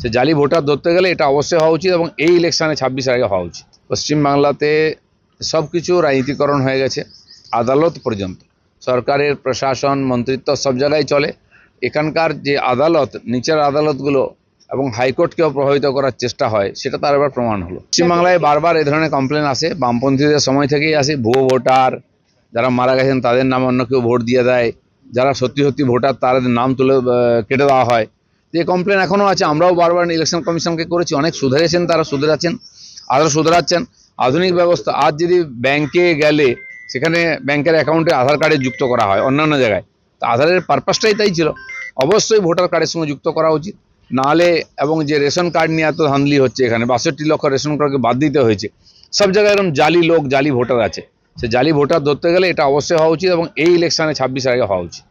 সে জালি ভোটার ধরতে গেলে এটা অবশ্যই হওয়া উচিত এবং এই ইলেকশনে ছাব্বিশের আগে হওয়া উচিত। পশ্চিমবাংলাতে সব কিছু রাজনীতিকরণ হয়ে গেছে আদালত পর্যন্ত। সরকারের প্রশাসন, মন্ত্রিত্ব সব জায়গায় চলে। এখানকার যে আদালত, নিচের আদালতগুলো এবং হাইকোর্টকেও প্রভাবিত করার চেষ্টা হয়, সেটা তার এবার প্রমাণ হলো। পশ্চিমবাংলায় বারবার এ ধরনের কমপ্লেন আসে। বামপন্থীদের সময় থেকেই আসে, ভুয়ো ভোটার, যারা মারা গেছেন তাদের নাম অন্য কেউ ভোট দিয়ে দেয়, যারা সত্যি সত্যি ভোটার তাদের নাম তুলে কেটে দেওয়া হয়। যে কমপ্লেন এখনও আছে, আমরাও বারবার ইলেকশন কমিশনকে করেছি, অনেক সুধরেছেন তারা সুধরাচ্ছেন আরও সুধরাচ্ছেন আধুনিক ব্যবস্থা, আজ যদি ব্যাংকে গেলে, সেখানে ব্যাংকের অ্যাকাউন্টে আধার কার্ডে যুক্ত করা হয়, অন্যান্য জায়গায়, তো আধারের পারপাসটাই তাই ছিল। অবশ্যই ভোটার কার্ডের সঙ্গে যুক্ত করা উচিত। নাহলে এবং যে রেশন কার্ড নিয়ে এত ধান্দলি হচ্ছে এখানে, বাষট্টি লক্ষ রেশন কার্ডকে বাদ দিতে হয়েছে, সব জায়গায় এরকম জালি লোক, জালি ভোটার আছে। সে জালি ভোটার ধরতে গেলে এটা অবশ্যই হওয়া উচিত এবং এই ইলেকশানে ছাব্বিশ আগে হওয়া উচিত।